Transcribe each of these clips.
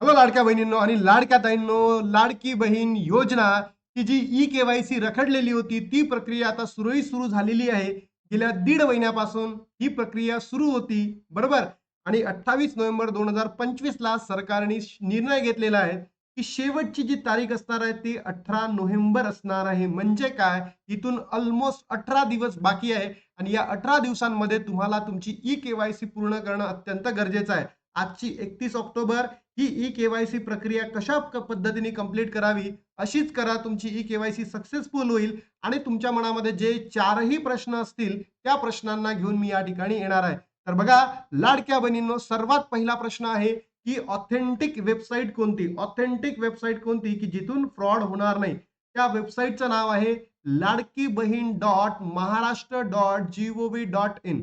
Hello लाडक्या बहिणींनो आणि लाडक्या ताईंनो लाडकी बहीण योजना की जी ई केवायसी रखडलेली होती ती प्रक्रिया आता सुरळीत सुरू झालेली आहे. गेल्या दीड महिन्यापासून ही प्रक्रिया सुरू होती बरोबर? आणि अठ्ठावीस नोव्हेंबर दोन हजार पंचवीसला सरकारने निर्णय घेतलेला आहे की शेवटची जी तारीख असणार आहे ती अठरा नोव्हेंबर असणार आहे. म्हणजे काय? इथून ऑलमोस्ट अठरा दिवस बाकी आहे. आणि या अठरा दिवसांमध्ये तुम्हाला तुमची ई केवायसी पूर्ण करणं अत्यंत गरजेचं आहे. आजची एकतीस ऑक्टोबर ही ई केवायसी प्रक्रिया कशा पद्धतीने कंप्लीट करावी अशीच करा तुमची ई केवायसी सक्सेसफुल होईल आणि तुमच्या मनामध्ये जे चारही प्रश्न असतील त्या प्रश्नांना घेऊन मी या ठिकाणी येणार आहे. तर बघा लाडक्या बहिणींनो सर्वात पहिला प्रश्न आहे की ऑथेंटिक वेबसाईट कोणती? ऑथेंटिक वेबसाईट कोणती? की जिथून फ्रॉड होणार नाही. त्या वेबसाईटचं नाव आहे Ladki Bahin dot Maharashtra dot G O V dot in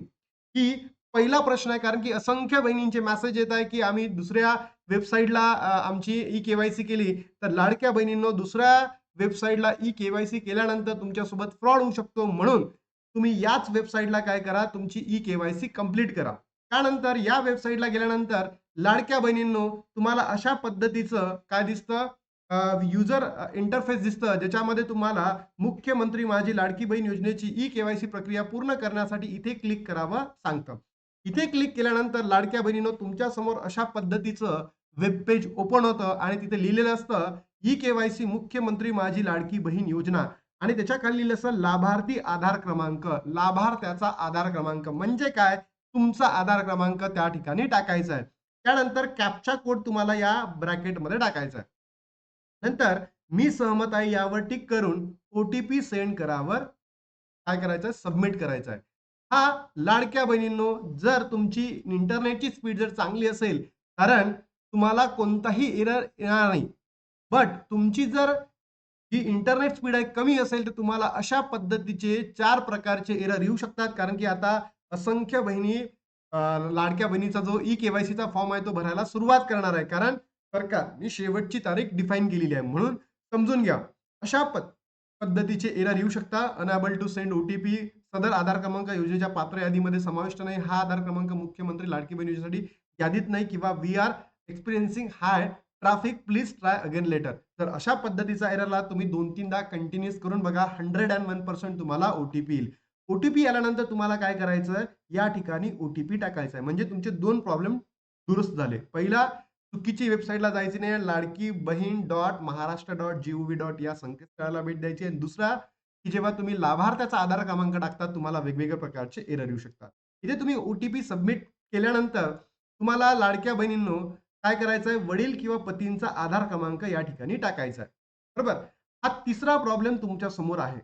ही पहिला प्रश्न आहे कारण की असंख्य बहिणींचे मेसेज येत आहे की आम्ही दुसऱ्या वेबसाईटला आमची ई केवायसी केली. तर लाडक्या बहिणींनो दुसऱ्या वेबसाईटला ई केवायसी केल्यानंतर तुमच्यासोबत फ्रॉड होऊ शकतो म्हणून तुम्ही याच वेबसाईटला काय करा तुमची ई केवायसी कंप्लीट करा. त्यानंतर या वेबसाईटला गेल्यानंतर लाडक्या बहिणींनो तुम्हाला अशा पद्धतीचं काय दिसतं? युजर इंटरफेस दिसतं ज्याच्यामध्ये तुम्हाला मुख्यमंत्री माझी लाडकी बहीण योजनेची ई केवायसी प्रक्रिया पूर्ण करण्यासाठी इथे क्लिक करावं सांगतं. इथे क्लिक केल्यानंतर लाडक्या बहिणीनं तुमच्यासमोर अशा पद्धतीचं वेब पेज ओपन होतं आणि तिथे लिहिलेलं असतं ई केवायसी मुख्यमंत्री माझी लाडकी बहीण योजना. आणि त्याच्याखाली लिहिलं असतं लाभार्थी आधार क्रमांक. लाभार्थ्याचा आधार क्रमांक म्हणजे काय? तुमचा आधार क्रमांक त्या ठिकाणी टाकायचा आहे. त्यानंतर कॅपचा कोड तुम्हाला या ब्रॅकेटमध्ये टाकायचा आहे. नंतर मी सहमत आहे यावर टिक करून ओटीपी सेंड करावर काय करायचं? सबमिट करायचं आहे. हा लाडक्या बहिणींनो जर तुमची इंटरनेटची स्पीड जर चांगली असेल कारण तुम्हाला कोणताही एरर येणार नाही. बट तुमची जर जी इंटरनेट स्पीड आहे कमी असेल तर तुम्हाला अशा पद्धतीचे चार प्रकारचे एरर येऊ शकतात. कारण की आता असंख्य बहिणी लाडक्या बहिणीचा जो ई केवायसीचा फॉर्म आहे तो भरायला सुरुवात करणार आहे. कारण सरकारने शेवटची तारीख डिफाईन केलेली आहे. म्हणून समजून घ्या. अशा पद- पद्धतीचे एरर येऊ शकता. अनएबल टू सेंड ओटीपी सदर आधार क्रमांक योजनेच्या पात्र यादीमध्ये समाविष्ट नाही. हा आधार क्रमांक मुख्यमंत्री लाडकी बहीण योजनेसाठी यादीत नाही किंवा we are experiencing high traffic please try again later तर अशा पद्धतीचा एररला तुम्ही दोन तीनदा कंटिन्युअस करून बघा. हंड्रेड अँड वन पर्सेंट तुम्हाला ओटीपी येईल. ओटीपी आल्यानंतर तुम्हाला काय करायचं या ठिकाणी ओटीपी टाकायचा आहे म्हणजे तुमचे दोन प्रॉब्लेम दुरुस्त झाले. पहिला चुकीची वेबसाईटला जायची नाही. Ladki Bahin dot Maharashtra dot G V dot या संकेतस्थळाला भेट द्यायची आणि दुसरा की जेव्हा तुम्ही लाभार्थ्याचा आधार क्रमांक टाकता तुम्हाला वेगवेगळ्या प्रकारचे एरर येऊ शकतात. इथे तुम्ही ओटीपी सबमिट केल्यानंतर तुम्हाला लाडक्या बहिणींनो काय करायचं आहे वडील किंवा पतींचा आधार क्रमांक या ठिकाणी टाकायचा आहे. बरोबर? हा तिसरा प्रॉब्लेम तुमच्यासमोर आहे.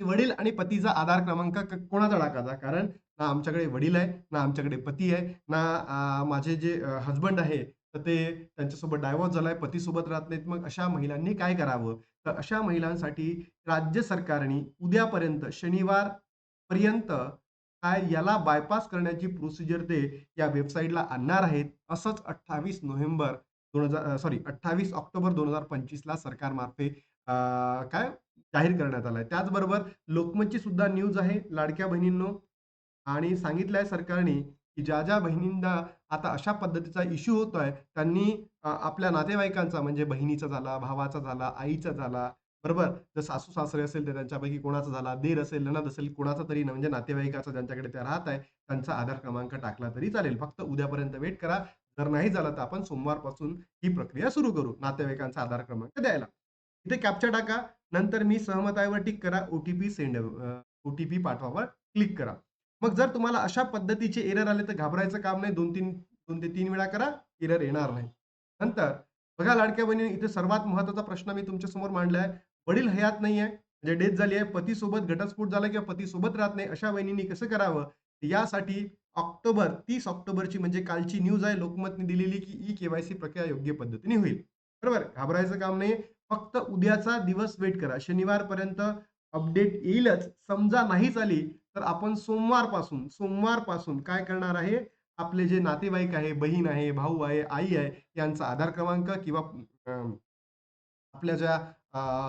की वडील आणि पतीचा आधार क्रमांक कोणाचा टाकायचा? कारण ना आमच्याकडे वडील आहे ना आमच्याकडे पती आहे ना माझे जे हजबंड आहे तर ते त्यांच्यासोबत डायव्हर्स झालाय पतीसोबत राहत नाहीत. मग अशा महिलांनी काय करावं? तर अशा महिलांसाठी राज्य सरकारने उद्यापर्यंत शनिवार पर्यंत काय याला बायपास करण्याची प्रोसिजर ते या वेबसाईटला आणणार आहेत. असंच अठ्ठावीस नोव्हेंबर दोन हजार सॉरी अठ्ठावीस ऑक्टोबर दोन हजार पंचवीसला सरकारमार्फे काय जाहीर करण्यात आलाय. त्याचबरोबर लोकमतची सुद्धा न्यूज आहे. लाडक्या बहिणींनो आणि सांगितलं आहे सरकारने की ज्या ज्या बहिणींना आता अशा पद्धतीचा इश्यू होतोय त्यांनी आपल्या नातेवाईकांचा म्हणजे बहिणीचा झाला भावाचा झाला आईचा झाला बरोबर? जर सासू सासरे असेल तर त्यांच्यापैकी कोणाचा झाला देर असेल ननद असेल कोणाचा तरी म्हणजे नातेवाईकाचा ज्यांच्याकडे ते राहत आहे त्यांचा आधार क्रमांक टाकला तरी चालेल. फक्त उद्यापर्यंत वेट करा. जर नाही झालं तर आपण सोमवारपासून ही प्रक्रिया सुरू करू नातेवाईकांचा आधार क्रमांक द्यायला. इथे कॅप्चा टाका. नंतर मी सहमतावर टिक करा. ओटीपी सेंड ओटीपी पाठवावर क्लिक करा. मग जर तुम्हाला अशा पद्धतीचे एरर आले तर घाबरायचं काम नाही. दोन तीन दोन ते तीन वेळा करा एरर येणार नाही. नंतर बघा लाडक्या बहिणी इथे सर्वात महत्त्वाचा प्रश्न मी तुमच्यासमोर मांडलाय. वडील हयात नाही म्हणजे डेथ झाली आहे पतीसोबत घटस्फोट झाला किंवा पतीसोबत राहत नाही अशा बहिणींनी कसं करावं? यासाठी ऑक्टोबर तीस ऑक्टोबरची म्हणजे कालची न्यूज आहे. लोकमतने दिलेली की ई केवायसी प्रक्रिया योग्य पद्धतीने होईल. बरोबर? घाबरायचं काम नाही फक्त उद्याचा दिवस वेट करा. शनिवारपर्यंत अपडेट येईलच. समजा नाहीच आली तर आपण सोमवारपासून सोमवारपासून काय करणार आहे? आपले जे नातेवाईक आहे बहीण आहे भाऊ आहे आई आहे यांचा आधार क्रमांक किंवा आपल्या ज्या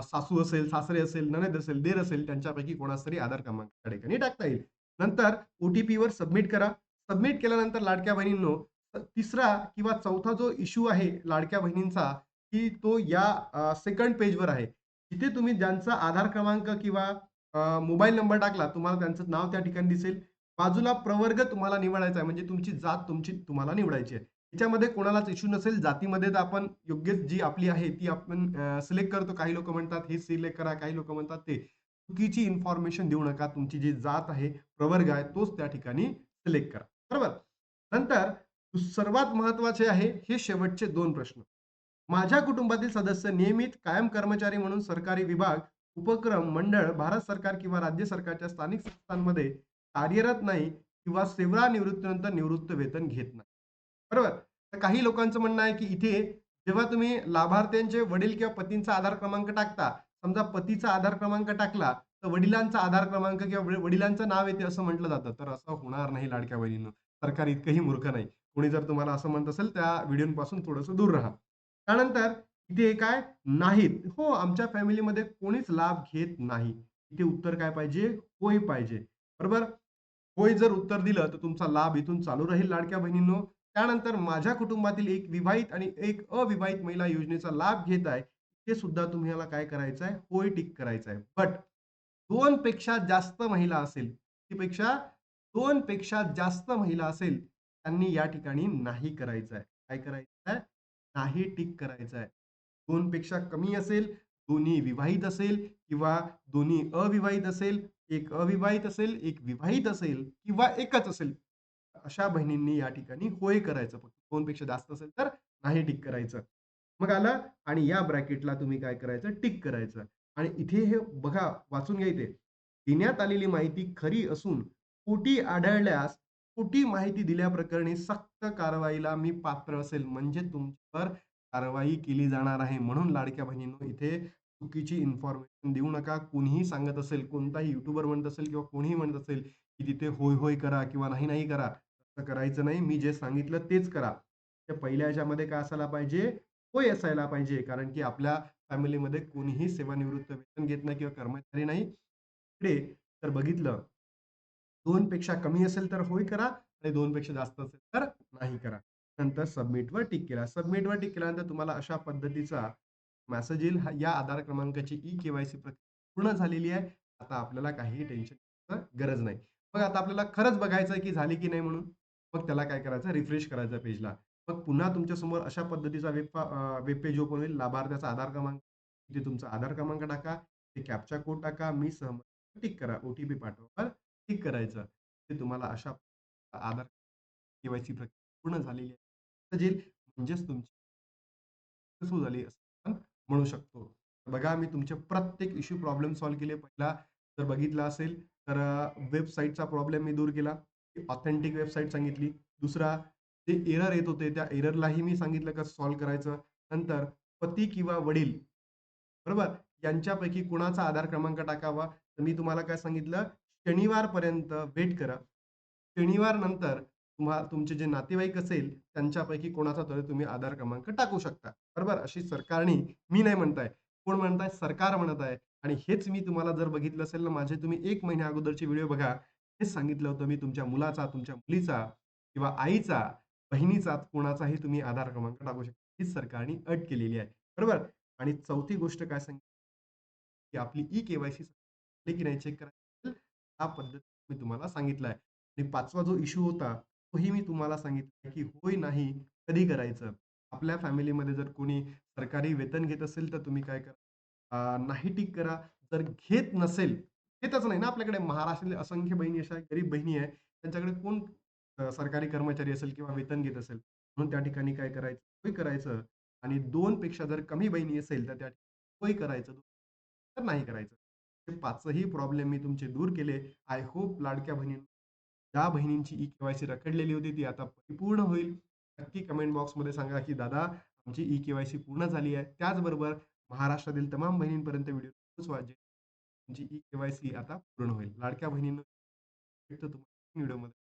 सासू असेल सासरे असेल ननद असेल देर असेल त्यांच्यापैकी कोणाचा तरी आधार क्रमांक त्या ठिकाणी टाकता येईल. नंतर ओटीपी वर सबमिट करा. सबमिट केल्यानंतर लाडक्या बहिणींनो तिसरा किंवा चौथा जो इश्यू आहे लाडक्या बहिणींचा, की तो या सेकंड पेजवर आहे. तिथे तुम्ही ज्यांचा आधार क्रमांक किंवा मोबाईल नंबर टाकला, तुम्हाला त्यांचं नाव त्या ठिकाणी दिसेल. बाजूला प्रवर्ग तुम्हाला निवडायचा आहे, म्हणजे तुमची जात तुमची तुम्हाला निवडायची आहे. याच्यामध्ये कोणालाच इश्यू नसेल. जातीमध्ये तर आपण योग्य जी आपली आहे ती आपण सिलेक्ट करतो. काही लोक म्हणतात हे सिलेक्ट करा, काही लोक म्हणतात ते. चुकीची इन्फॉर्मेशन देऊ नका. तुमची जी जात आहे, प्रवर्ग आहे, तोच त्या ठिकाणी सिलेक्ट करा. बरोबर? नंतर सर्वात महत्त्वाचे आहे हे शेवटचे दोन प्रश्न. माझ्या कुटुंबातील सदस्य नियमित कायम कर्मचारी म्हणून सरकारी विभाग, उपक्रम, मंडळ, भारत सरकार किंवा राज्य सरकारच्या स्थानिक संस्थांमध्ये कार्यरत नाही किंवा सेवानिवृत्तीनंतर निवृत्त वेतन घेत नाही. बरोबर? तर काही लोकांचं म्हणणं आहे, की इथे जेव्हा तुम्ही लाभार्थ्यांचे वडील किंवा पतींचा आधार क्रमांक टाकता, समजा पतीचा आधार क्रमांक टाकला, तर वडिलांचा आधार क्रमांक किंवा वडिलांचं नाव येते असं म्हटलं जातं. तर असं होणार नाही लाडक्या बहिणीनं सरकार इतकंही मूर्ख नाही. कोणी जर तुम्हाला असं म्हणत असेल, त्या व्हिडिओपासून थोडंसं दूर राहा. त्यानंतर इथे काय नाहीत. हो, आमच्या फॅमिलीमध्ये कोणीच लाभ घेत नाही. इथे उत्तर काय पाहिजे? होय पाहिजे. बरोबर? होय जर उत्तर दिलं, तर तुमचा लाभ इथून चालू राहील लाडक्या बहिणींनो. त्यानंतर माझ्या कुटुंबातील एक विवाहित आणि एक अविवाहित महिला योजनेचा लाभ घेत आहे. ते सुद्धा तुम्हाला काय करायचं आहे? होय टिक करायचं आहे. बट दोन पेक्षा जास्त महिला असेल, पेक्षा दोन पेक्षा जास्त महिला असेल, त्यांनी या ठिकाणी नाही करायचं आहे. काय करायचं आहे? नाही टिक करायचं आहे. 2 पेक्षा कमी असेल, दोन्ही विवाहित असेल किंवा दोन्ही अविवाहित असेल, एक अविवाहित असेल, एक विवाहित असेल किंवा एकच असेल. अशा बहिणींनी या ठिकाणी होय करायचं. फक्त 2 पेक्षा जास्त असेल तर नाही टिक करायचं. मग आलं आणि या ब्रॅकेटला तुम्ही काय करायचं? टिक करायचं. आणि इथे हे बघा वाचून घ्या इथे. देण्यात आलेली माहिती खरी असून खोटी आढळल्यास खोटी माहिती दिल्याप्रकरणी सक्त कारवाईला मी पात्र असेल. म्हणजे तुमच्यावर कारवाई केली जाणार आहे. म्हणून लाडक्या बहिणींनो इथे चुकीची इन्फॉर्मेशन देऊ नका. कोणीही सांगत असेल, कोणताही यूट्यूबर म्हणत असेल किंवा कोणीही म्हणत असेल, की तिथे होय, होय करा किंवा नाही, नाही करा. असं करायचं नाही. मी जे सांगितलं तेच करा. त्या पहिल्या ह्याच्यामध्ये काय असायला पाहिजे? होय असायला पाहिजे. कारण की आपल्या फॅमिलीमध्ये कोणीही सेवानिवृत्त वेतन घेत नाही किंवा कर्मचारी नाही. इकडे तर बघितलं दोन पेक्षा कमी असेल तर होय करा आणि दोन पेक्षा जास्त असेल तर नाही करा. नंतर सबमिटवर टिक केला. सबमिटवर टिक केल्यानंतर तुम्हाला अशा पद्धतीचा मेसेज येईल. या आधार क्रमांकाची ई केवायसी प्रक्रिया पूर्ण झालेली आहे. आता आपल्याला काहीही टेन्शन गरज नाही. मग आता आपल्याला खरंच बघायचं आहे, की झाली की नाही म्हणून. मग त्याला काय करायचं? रिफ्रेश करायचं पेजला. मग पुन्हा तुमच्यासमोर अशा पद्धतीचा वेब वेब पेज ओपन होईल. लाभार्थ्याचा आधार क्रमांक, तिथे तुमचा आधार क्रमांक टाका, ते कॅपचा कोड टाका, मी सहमत टिक करा. ओ-टी-पी पाठवा. टिक करायचं. ते तुम्हाला अशा आधार केवायसी प्रक्रिया पूर्ण झालेली आहे. म्हणजेच तुमची सक्सेसफुल झाली असं आपण म्हणू शकतो. बघा मी तुमचे प्रत्येक इश्यू प्रॉब्लेम सॉल्व्ह केले. पहिला जर बघितला असेल तर वेबसाईटचा प्रॉब्लेम मी दूर केला. ऑथेंटिक वेबसाईट सांगितली. दुसरा जे एरर येत होते, त्या एररलाही मी सांगितलं का सॉल्व्ह करायचं. नंतर पती किंवा वडील, बरोबर? यांच्यापैकी कुणाचा आधार क्रमांक टाकावा. तर मी तुम्हाला काय सांगितलं? शनिवारपर्यंत वेट करा. शनिवार नंतर तुम्हा तुमचे जे नातेवाईक असेल, त्यांच्यापैकी कोणाचा तरी तुम्ही आधार क्रमांक टाकू शकता. बरोबर? अशी सरकारने मी नाही म्हणताय कोण म्हणताय सरकार म्हणत आहे. आणि हेच मी तुम्हाला जर बघितलं असेल ना, माझे तुम्ही एक महिन्या अगोदरचे व्हिडिओ बघा. हेच सांगितलं होतं मी तुमच्या मुलाचा, तुमच्या मुलीचा किंवा आईचा, बहिणीचा कोणाचाही तुम्ही आधार क्रमांक टाकू शकता. हीच सरकारने अट केलेली आहे. बरोबर? आणि चौथी गोष्ट काय सांगितली? की आपली ई केवायसी की नाही चेक करायची हा पद्धत मी तुम्हाला सांगितलं आहे. आणि पाचवा जो इश्यू होता, तोही मी तुम्हाला सांगितलं की होय, नाही कधी करायचं? आपल्या फॅमिलीमध्ये जर कोणी सरकारी वेतन घेत असेल, तर तुम्ही काय करा? नाही टिक करा. जर घेत नसेल, घेतच नाही ना आपल्याकडे महाराष्ट्रातील असंख्य बहिणी अशा गरीब बहिणी आहे त्यांच्याकडे कोण सरकारी कर्मचारी असेल किंवा वेतन घेत असेल. म्हणून त्या ठिकाणी काय करायचं? होय करायचं आणि दोन पेक्षा जर कमी बहिणी असेल, तर त्या ठिकाणी होय करायचं, तर नाही करायचं. हे पाचही प्रॉब्लेम मी तुमचे दूर केले. आय होप लाडक्या बहिणी ज्या बहिणींची ई केवाय सी रखडलेली होती, ती आता परिपूर्ण होईल. नक्की कमेंट बॉक्समध्ये सांगा, की दादा आमची ई केवाय सी पूर्ण झाली आहे. त्याचबरोबर महाराष्ट्रातील तमाम बहिणींपर्यंत व्हिडिओ पोहोचवा, जे तुमची ई केवाय सी आता पूर्ण होईल. लाडक्या बहिणींना भेटतो तुम्हाला व्हिडिओमध्ये.